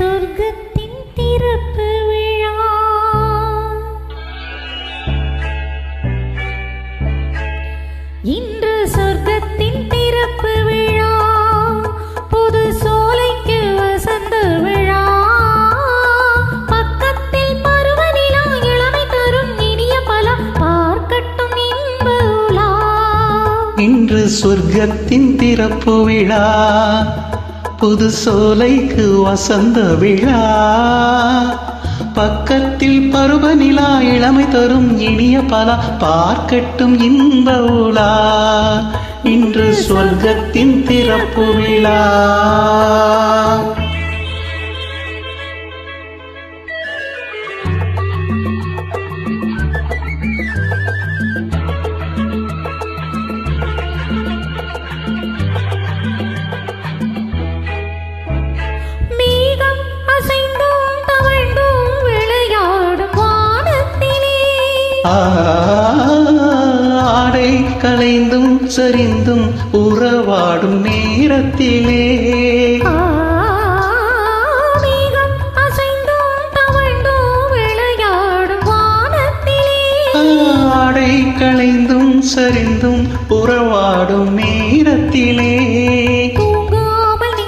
சொர்க்கத்தின் திறப்பு விழா. இன்று சொர்க்கத்தின் திறப்பு விழா. புது சோலைக்கு வசந்த விழா. பக்கத்தில் பருவநிலா இளமை தரும் இனிய பலம் பார்க்கட்டும் இன்று சொர்க்கத்தின் திறப்பு விழா. புது சோலைக்கு வசந்த விழா. பக்கத்தில் பருவநிலா இளமை தரும் இனிய பல. பார்க்கட்டும் இன்ப உலா. இன்று சொர்க்கத்தின் திறப்பு விழா. ஆடை கலைந்தும் சரிந்தும் உறவாடும் நேரத்திலே. ஆடை களைந்தும் சரிந்தும் உறவாடும் நேரத்திலே. தூங்காமல்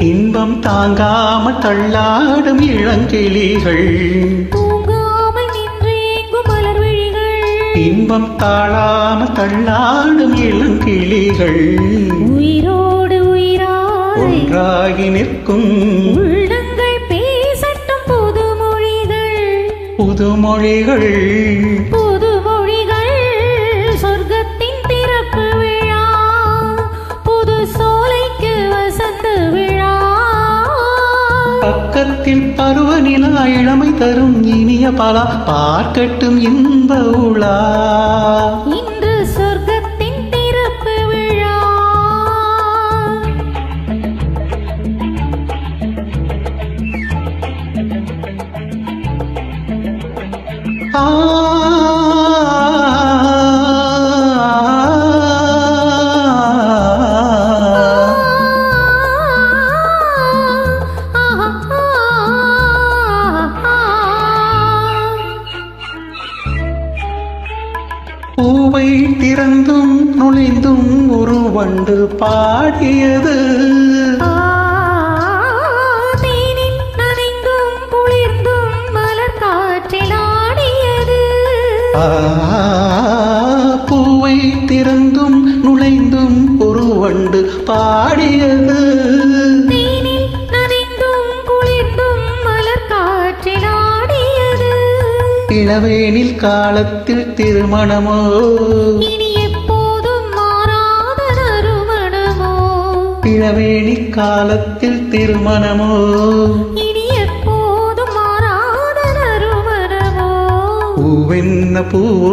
இன்பம் தாங்காம தள்ளாடும் இளங்கிளிகள். இன்பம் தாழாம தள்ளாடும் இளங்கிளிகள் உயிரோடு உயிராய் ஒன்றாகி நிற்கும் உள்ளங்கள் பேசட்டும் புது மொழிகள் புதுமொழிகள். புது மொழிகள் பக்கத்தில் பருவநிலா இளமை தரும் இனிய பலா. பார்க்கட்டும் இன்ப உலா. பூவை திறந்தும் நுழைந்தும் ஒரு வண்டு பாடியது. பூவை திறந்தும் நுழைந்தும் ஒரு வண்டு பாடியது. காலத்தில் திருமணமோ? இனி எப்போதும் மாறாத நறுமணமோ இளவேணி காலத்தில் திருமணமோ? இனி எப்போதும் மாறாத நறுமணமோ பூவென்ன பூவோ?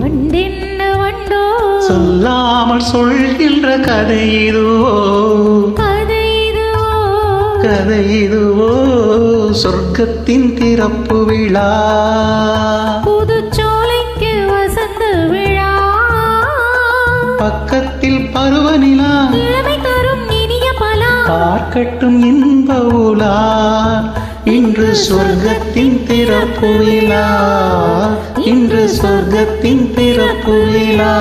வண்டென்ன வண்டோ? சொல்லாமல் சொல்கின்ற கதை இதுவோ? கதை கதை இதுவோ? சொர்க்கத்தின் திறப்பு விழா. புதுச்சோலைக்கு வசந்த விழா. பக்கத்தில் பருவநிலா. தரும் இனிய பலா. பார்க்கட்டும் இன்ப உலா. இன்று சொர்க்கத்தின் திறப்பு விழா. இன்று சொர்க்கத்தின் திறப்பு விழா.